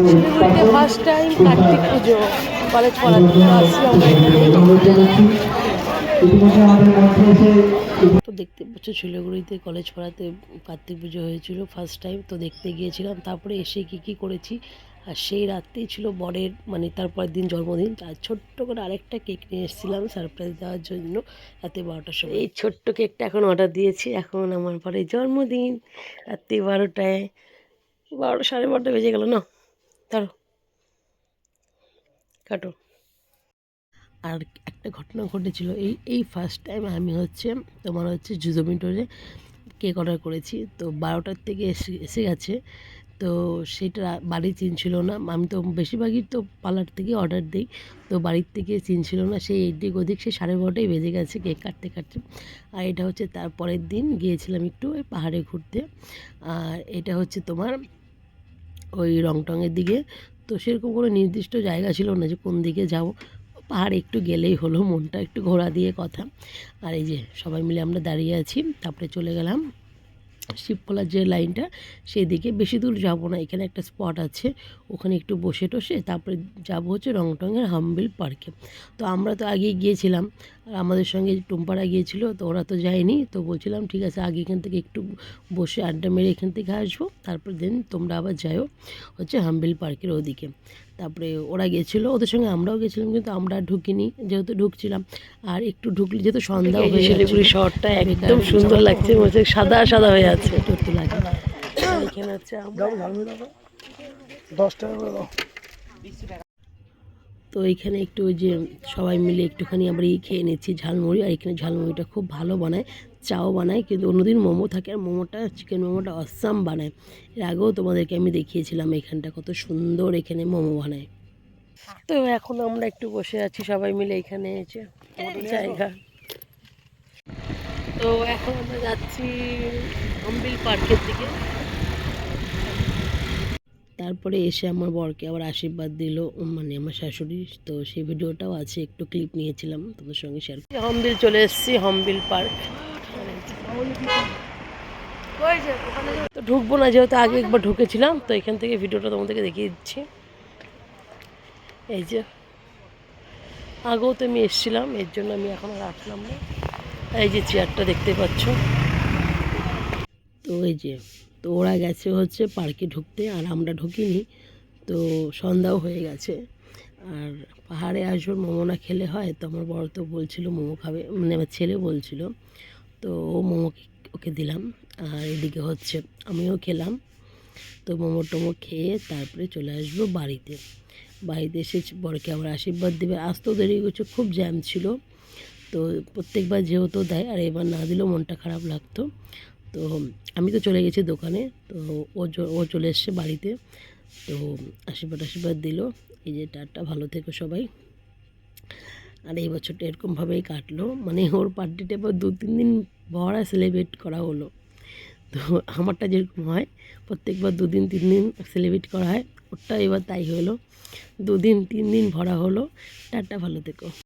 শিলিগুড়িতে first time Kartik পুজো college আমরা এখানে তো দেখতে পাচ্ছ শিলিগুড়িতে কলেজ পড়াতে কার্তিক পুজো হয়েছিল ফার্স্ট টাইম তো দেখতে গিয়েছিলাম। তারপরে এসে কি কি করেছি, আর সেই রাত্রেই ছিল বরের মানে তারপরের দিন জন্মদিন আর ছোট্ট করে আরেকটা কেক নিয়ে এসেছিলাম সারপ্রাইজ দেওয়ার জন্য রাতে বারোটার সময়। এই ছোট্ট কেকটা এখন অর্ডার দিয়েছি, এখন আমার পরে জন্মদিন, রাত্রি বারোটায়, বারোটা সাড়ে বারোটা বেজে গেল না? তার কাটো। আর একটা ঘটনা ঘটেছিল, এই এই ফার্স্ট টাইম আমি হচ্ছে তোমার হচ্ছে জুজোমিটোরে কেক অর্ডার করেছি। তো বারোটার থেকে এসে এসে গেছে। তো সেটা বাড়ি চিনছিল না। আমি তো বেশিরভাগই তো পার্লার থেকে অর্ডার দিই। তো বাড়ির থেকে চিনছিল না। সেই এদিক ওদিক সে সাড়ে বারোটাই বেজে গেছে কেক কাটতে কাটতে। আর এটা হচ্ছে তার পরের দিন গিয়েছিলাম একটু ওই পাহাড়ে ঘুরতে। আর এটা হচ্ছে তোমার ওই রংটংয়ের দিকে। তো সেরকম কোনো নির্দিষ্ট জায়গা ছিল না যে কোন দিকে যাব। পাহাড়ে একটু গেলেই হলো, মনটা একটু ঘোরা দিয়ে কথা। আর এই যে সবাই মিলে আমরা দাঁড়িয়ে আছি, তারপরে চলে গেলাম। শিবখোলার যে লাইনটা সেই দিকে বেশি দূর যাব না, এখানে একটা স্পট আছে, ওখানে একটু বসে টসে, তারপরে যাব হচ্ছে রংটংয়ের হামবিল পার্কে। তো আমরা তো আগেই গিয়েছিলাম, আর আমাদের সঙ্গে টুম্পারা গিয়েছিল, তো ওরা তো যায়নি, তো বলছিলাম, ঠিক আছে, আগে এখান থেকে একটু বসে আড্ডা মেরে এখান থেকে আসব, তারপর দেন তোমরা আবার যাও হচ্ছে হামবিল পার্কের ওদিকে। তারপরে ওরা গেছিল ওদের সঙ্গে আমরাও গেছিলাম কিন্তু আমরা ঢুকিনি যেহেতু ঢুকছিলাম। আর একটু ঢুকলে যেহেতু সন্ধ্যা হয়ে শিলিগুড়ি শহরটা একদম সুন্দর লাগছে বলছে সাদা সাদা হয়ে আছে। করতে লাগে। এখানে হচ্ছে আমরা দশ টাকা করে দাও। তো এখানে একটু ওই যে সবাই মিলে একটুখানি আমরা ই খেয়ে নিচ্ছি ঝালমুড়ি, আর এখানে ঝালমুড়িটা খুব ভালো বানায়, চাও বানায়, কিন্তু অন্যদিন মোমো থাকে আর মোমোটা চিকেন মোমোটা অসাম বানায়। এর আগেও তোমাদেরকে আমি দেখিয়েছিলাম এখানটা কত সুন্দর এখানে মোমো বানায়। তো এখন আমরা একটু বসে আছি সবাই মিলে এখানে এসে জায়গা। তো এখন আমরা যাচ্ছি আম্বিল পার্কের দিকে। তারপরে এসে আমার বরকে আবার আশীর্বাদ দিল। মানে আমার শাশুড়ি। তো সেই ভিডিওটাও আছে। একটু ক্লিপ নিয়েছিলাম তোমাদের সঙ্গে শেয়ার হমবিল চলে এসেছি হমবিল পার্ক তো ঢুকবো না যেহেতু আগে একবার ঢুকেছিলাম তো এখান থেকে ভিডিওটা তোমাদেরকে দেখিয়ে দিচ্ছি। এই যে আগেও তো আমি এসেছিলাম এর জন্য আমি এখন আর আসলাম না। এই যে চেয়ারটা দেখতে পাচ্ছ। তো এই যে তো ওরা গেছে হচ্ছে পার্কে ঢুকতে, আর আমরা ঢুকিনি। তো সন্ধ্যাও হয়ে গেছে। আর পাহাড়ে আসব মোমো না খেলে হয়? তো আমার বড় তো বলছিল মোমো খাবে মানে আমার ছেলে বলছিল। তো ও মোমো ওকে দিলাম। আর এদিকে হচ্ছে আমিও খেলাম। তো মোমো টোমো খেয়ে তারপরে চলে আসব বাড়িতে। বাড়িতে এসে বরকে আবার আশীর্বাদ দেবে। আসতেও দেরি করছে খুব জ্যাম ছিল। তো প্রত্যেকবার যেহেতু দেয়, আর এবার না দিলেও মনটা খারাপ লাগতো। তো আমি তো চলে গেছি দোকানে, তো ও ও চলে এসছে বাড়িতে। তো আশীর্বাদ আশীর্বাদ দিল। এই যে টাটা, ভালো থেকো সবাই। আর এই বছরটা এরকমভাবেই কাটলো। মানে ওর বার্থডেটা এবার দু, তিন দিন ভরা সেলিব্রেট করা হলো। তো আমারটা যেরকম হয়, প্রত্যেকবার দুদিন, তিন দিন সেলিব্রেট করা হয়। ওরটা এবার তাই হলো। দুদিন, তিন দিন ভরা হলো। টাটা, ভালো থেকো।